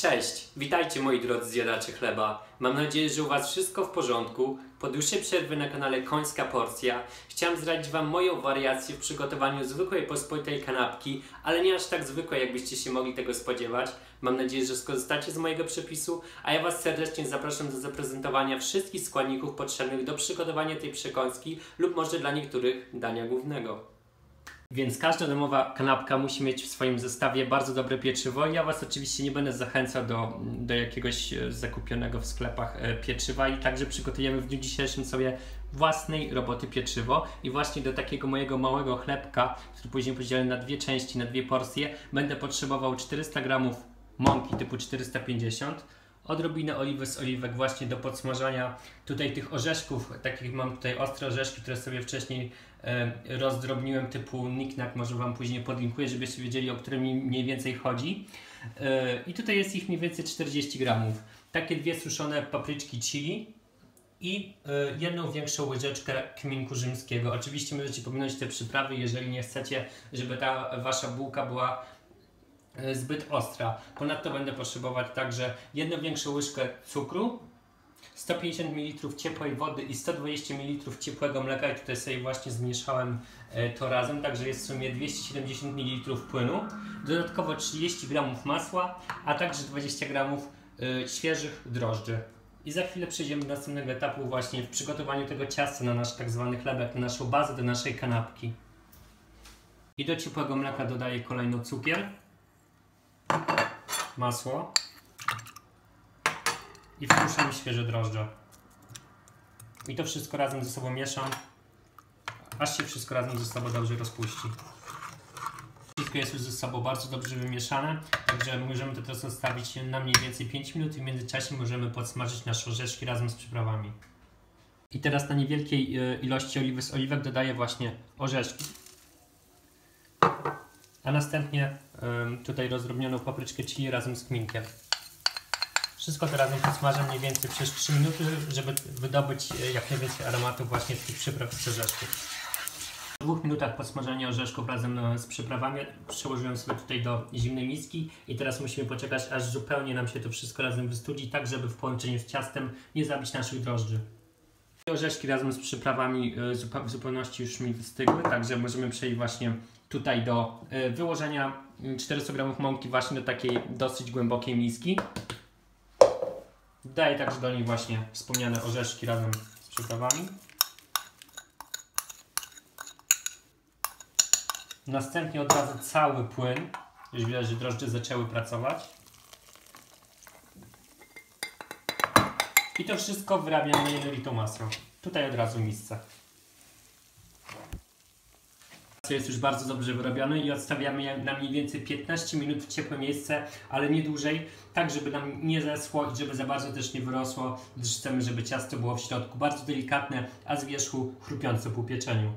Cześć, witajcie moi drodzy zjadacze chleba. Mam nadzieję, że u Was wszystko w porządku. Po dłuższej przerwy na kanale Końska Porcja chciałem zdradzić Wam moją wariację w przygotowaniu zwykłej pospolitej kanapki, ale nie aż tak zwykłej, jakbyście się mogli tego spodziewać. Mam nadzieję, że skorzystacie z mojego przepisu, a ja Was serdecznie zapraszam do zaprezentowania wszystkich składników potrzebnych do przygotowania tej przekąski lub może dla niektórych dania głównego. Więc każda domowa kanapka musi mieć w swoim zestawie bardzo dobre pieczywo. Ja Was oczywiście nie będę zachęcał do, do jakiegoś e, zakupionego w sklepach e, pieczywa i także przygotujemy w dniu dzisiejszym sobie własnej roboty pieczywo i właśnie do takiego mojego małego chlebka, który później podzielę na dwie części, na dwie porcje, będę potrzebował 400 gramów mąki typu 450 odrobinę oliwy z oliwek właśnie do podsmażania tutaj tych orzeszków, takich mam tutaj ostre orzeszki, które sobie wcześniej e, rozdrobniłem typu niknak, może Wam później podlinkuję, żebyście wiedzieli o którym mniej więcej chodzi. E, I tutaj jest ich mniej więcej 40 gramów. Takie dwie suszone papryczki chili i e, jedną większą łyżeczkę kminku rzymskiego. Oczywiście możecie pominąć te przyprawy, jeżeli nie chcecie, żeby ta Wasza bułka była zbyt ostra. Ponadto będę potrzebować także jedną większą łyżkę cukru, 150 ml ciepłej wody i 120 ml ciepłego mleka i tutaj sobie właśnie zmieszałem e, to razem, także jest w sumie 270 ml płynu, dodatkowo 30 g masła, a także 20 g e, świeżych drożdży. I za chwilę przejdziemy do następnego etapu właśnie w przygotowaniu tego ciasta na nasz tak zwany chlebek, na naszą bazę do naszej kanapki. I do ciepłego mleka dodaję kolejno cukier masło i wpuszczam świeże drożdże. I to wszystko razem ze sobą mieszam, aż się wszystko razem ze sobą dobrze rozpuści. Wszystko jest już ze sobą bardzo dobrze wymieszane, także możemy to teraz zostawić na mniej więcej 5 minut i w międzyczasie możemy podsmażyć nasze orzeszki razem z przyprawami. I teraz na niewielkiej e, ilości oliwy z oliwek dodaję właśnie orzeszki a następnie tutaj rozdrobnioną papryczkę chili razem z kminkiem. Wszystko to razem podsmażam mniej więcej przez 3 minuty, żeby wydobyć e, jak najwięcej aromatu właśnie z tych przypraw z orzeszków. Po dwóch minutach podsmażania orzeszków razem e, z przyprawami przełożyłem sobie tutaj do zimnej miski i teraz musimy poczekać aż zupełnie nam się to wszystko razem wystudzi, tak żeby w połączeniu z ciastem nie zabić naszych drożdży. Orzeszki razem z przyprawami e, w zupełności już mi wystygły, także możemy przejść właśnie tutaj do e, wyłożenia 400 mm, g mąki właśnie do takiej dosyć głębokiej miski. Daję także do niej właśnie wspomniane orzeszki razem z przyprawami. Następnie od razu cały płyn. Już widać, że drożdże zaczęły pracować. I to wszystko wyrabiam na jednolitą masę. Tutaj od razu miejsce jest już bardzo dobrze wyrobiony i odstawiamy je na mniej więcej 15 minut w ciepłe miejsce, ale nie dłużej, tak żeby nam nie zeschło i żeby za bardzo też nie wyrosło, gdyż chcemy, żeby ciasto było w środku bardzo delikatne, a z wierzchu chrupiące po pieczeniu.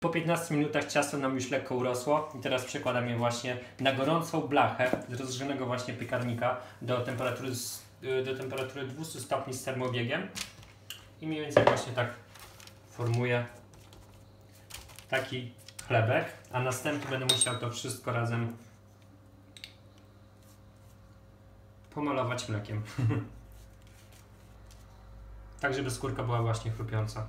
Po 15 minutach ciasto nam już lekko urosło i teraz przekładam je właśnie na gorącą blachę z rozgrzanego właśnie piekarnika do temperatury, do temperatury 200 stopni z termobiegiem i mniej więcej właśnie tak formuję taki chlebek, a następnie będę musiał to wszystko razem pomalować mlekiem. tak, żeby skórka była właśnie chrupiąca.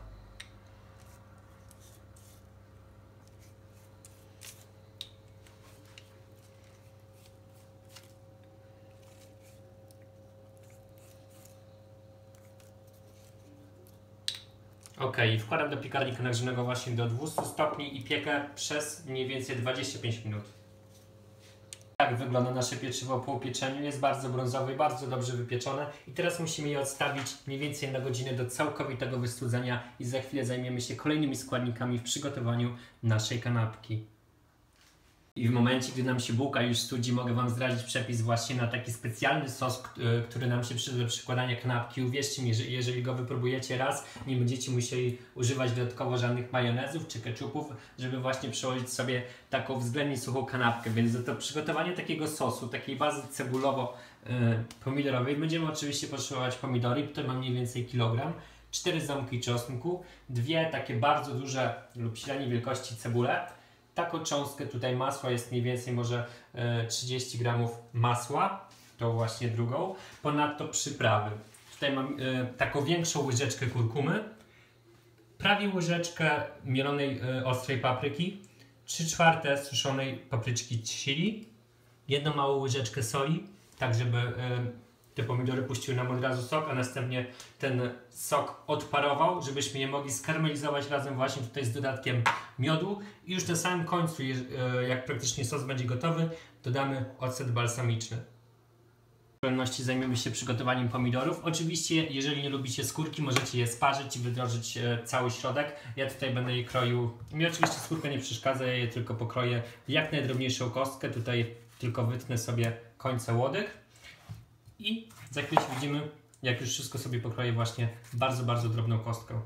Ok, wkładam do piekarnika nagrzanego właśnie do 200 stopni i piekę przez mniej więcej 25 minut. Tak wygląda nasze pieczywo po upieczeniu. Jest bardzo brązowe i bardzo dobrze wypieczone. I teraz musimy je odstawić mniej więcej na godzinę do całkowitego wystudzenia i za chwilę zajmiemy się kolejnymi składnikami w przygotowaniu naszej kanapki. I w momencie, gdy nam się bułka już studzi, mogę Wam zdradzić przepis właśnie na taki specjalny sos, e, który nam się przyda do przykładania kanapki. Uwierzcie mi, że jeżeli go wypróbujecie raz, nie będziecie musieli używać dodatkowo żadnych majonezów czy keczupów, żeby właśnie przełożyć sobie taką względnie suchą kanapkę. Więc to przygotowanie takiego sosu, takiej bazy cebulowo-pomidorowej, będziemy oczywiście potrzebować pomidory. Tutaj mam mniej więcej kilogram. 4 ząbki czosnku, dwie takie bardzo duże lub średniej wielkości cebule, taką cząstkę tutaj masła jest mniej więcej może 30 e, gramów masła tą właśnie drugą. Ponadto przyprawy. Tutaj mam e, taką większą łyżeczkę kurkumy, prawie łyżeczkę mielonej e, ostrej papryki, 3 czwarte suszonej papryczki chili, jedną małą łyżeczkę soi, tak żeby te pomidory puściły nam od razu sok, a następnie ten sok odparował, żebyśmy je mogli skarmelizować razem właśnie tutaj z dodatkiem miodu i już na samym końcu, e, jak praktycznie sos będzie gotowy, dodamy ocet balsamiczny. W szczególności zajmiemy się przygotowaniem pomidorów. Oczywiście, jeżeli nie lubicie skórki, możecie je sparzyć i wydrożyć e, cały środek. Ja tutaj będę je kroił. Mi oczywiście skórka nie przeszkadza, ja je tylko pokroję w jak najdrobniejszą kostkę. Tutaj tylko wytnę sobie końce łodek. I za chwilę widzimy, jak już wszystko sobie pokroję właśnie bardzo, bardzo drobną kostką.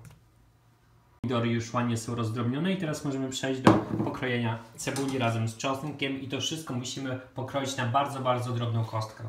Pomidory już ładnie są rozdrobnione i teraz możemy przejść do pokrojenia cebuli razem z czosnkiem i to wszystko musimy pokroić na bardzo, bardzo drobną kostkę.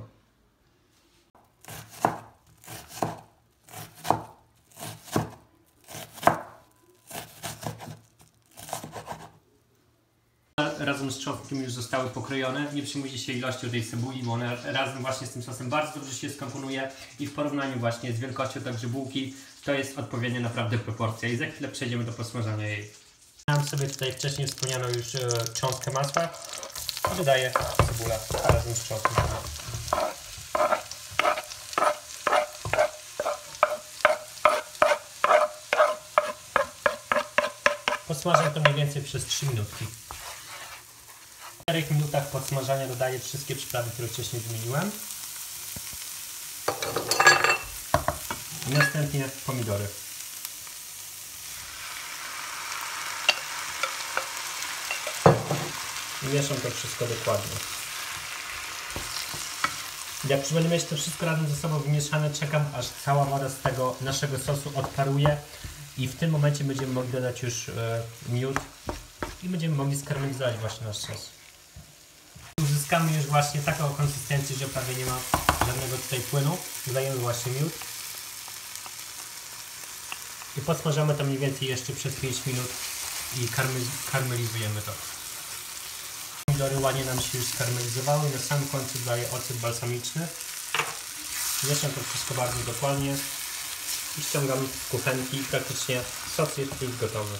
Razem z czosnkiem już zostały pokrojone. Nie przejmujcie się ilością tej cebuli, bo ona razem właśnie z tym sosem bardzo dobrze się skomponuje i w porównaniu właśnie z wielkością także bułki to jest odpowiednia naprawdę proporcja i za chwilę przejdziemy do posmażania jej. Mam sobie tutaj wcześniej wspomnianą już e, cząstkę masła i dodaję cebulę razem z czosnkiem. Posmażę to mniej więcej przez 3 minutki. W 4 minutach podsmażania dodaję wszystkie przyprawy, które wcześniej wymieniłem. I następnie pomidory. I mieszam to wszystko dokładnie. Jak już będę mieć to wszystko razem ze sobą wymieszane, czekam aż cała woda z tego naszego sosu odparuje i w tym momencie będziemy mogli dodać już e, miód i będziemy mogli skarmelizować właśnie nasz sos. Uzyskamy już właśnie taką konsystencję, że prawie nie ma żadnego tutaj płynu. Dodajemy właśnie miód. I podsmażamy to mniej więcej jeszcze przez 5 minut i karmel- karmelizujemy to. Pomidory ładnie nam się już skarmelizowały. Na samym końcu daję ocet balsamiczny. Mieszam to wszystko bardzo dokładnie i ściągam z kuchenki praktycznie sos jest już gotowy.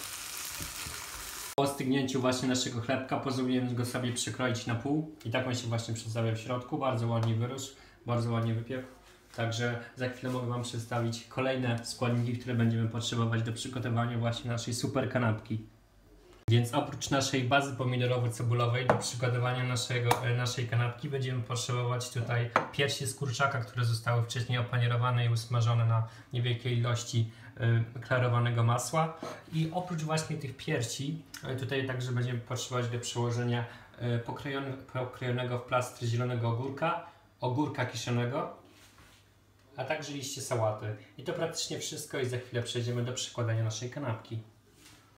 Po stygnięciu właśnie naszego chlebka pozwoliłem go sobie przykroić na pół i tak on się właśnie przedstawia w środku. Bardzo ładnie wyrósł, bardzo ładnie wypiekł. Także za chwilę mogę Wam przedstawić kolejne składniki, które będziemy potrzebować do przygotowania właśnie naszej super kanapki. Więc oprócz naszej bazy pomidorowo-cebulowej do przygotowania naszego, e, naszej kanapki będziemy potrzebować tutaj piersi z kurczaka, które zostały wcześniej opanierowane i usmażone na niewielkiej ilości klarowanego masła. I oprócz właśnie tych piersi, y, tutaj także będziemy potrzebować do przełożenia y, pokrojone, pokrojonego w plastry zielonego ogórka, ogórka kiszonego, a także liście sałaty. I to praktycznie wszystko i za chwilę przejdziemy do przykładania naszej kanapki.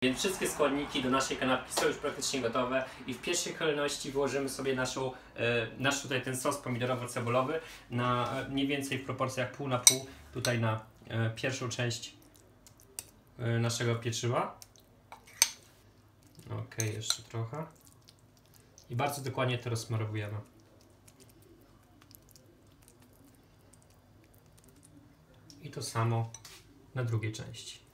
Więc wszystkie składniki do naszej kanapki są już praktycznie gotowe i w pierwszej kolejności wyłożymy sobie naszą, e, nasz tutaj ten sos pomidorowo-cebulowy na e, mniej więcej w proporcjach pół na pół tutaj na e, pierwszą część naszego pieczywa. Ok, jeszcze trochę. I bardzo dokładnie to rozsmarowujemy. I to samo na drugiej części.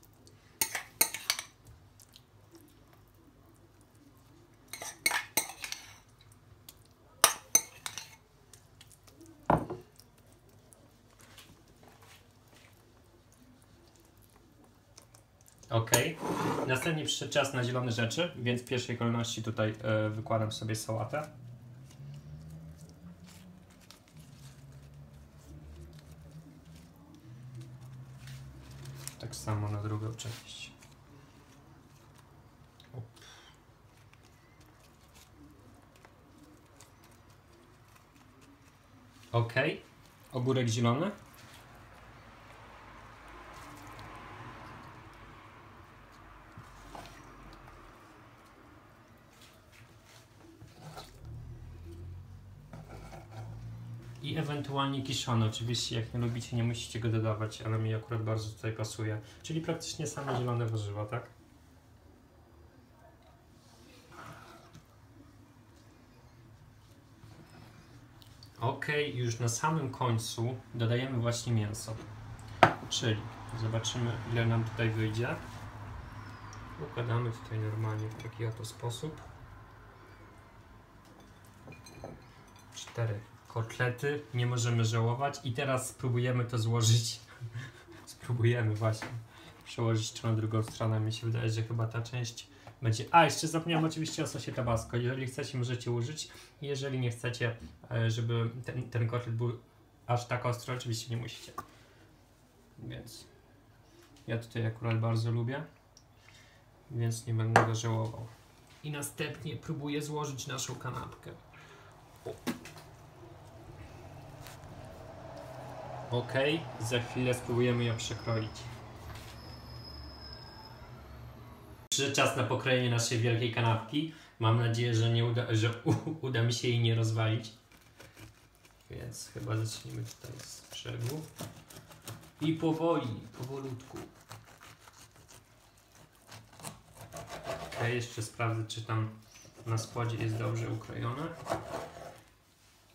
Ok. Następnie przyszedł czas na zielone rzeczy, więc w pierwszej kolejności tutaj e, wykładam sobie sałatę. Tak samo na drugą część. Ok. Ogórek zielony. I ewentualnie kiszony. Oczywiście, jak nie lubicie, nie musicie go dodawać, ale mi akurat bardzo tutaj pasuje. Czyli praktycznie same zielone warzywa, tak? Ok, już na samym końcu dodajemy właśnie mięso. Czyli zobaczymy ile nam tutaj wyjdzie. Układamy tutaj normalnie w taki oto sposób. Cztery kotlety, nie możemy żałować. I teraz spróbujemy to złożyć. spróbujemy właśnie przełożyć to na drugą stronę. Mi się wydaje, że chyba ta część będzie. A, jeszcze zapomniałem oczywiście o sosie tabasco. Jeżeli chcecie, możecie użyć. Jeżeli nie chcecie, e, żeby ten, ten kotlet był aż tak ostry, oczywiście nie musicie. Więc ja tutaj akurat bardzo lubię, więc nie będę go żałował. I następnie próbuję złożyć naszą kanapkę. Ok, za chwilę spróbujemy ją przekroić. Przyszedł czas na pokrojenie naszej wielkiej kanapki. Mam nadzieję, że, nie uda, że u, uda mi się jej nie rozwalić. Więc chyba zaczniemy tutaj z brzegu. I powoli, powolutku. Ja jeszcze sprawdzę, czy tam na spodzie jest dobrze ukrojone.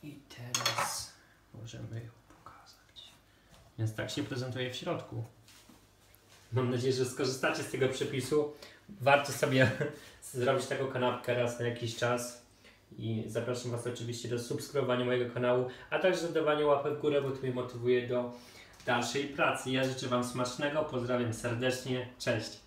I teraz możemy. Więc tak się prezentuje w środku. Mam nadzieję, że skorzystacie z tego przepisu. Warto sobie zrobić taką kanapkę raz na jakiś czas. I zapraszam Was oczywiście do subskrybowania mojego kanału, a także dawania łapek w górę, bo to mnie motywuje do dalszej pracy. Ja życzę Wam smacznego, pozdrawiam serdecznie, cześć!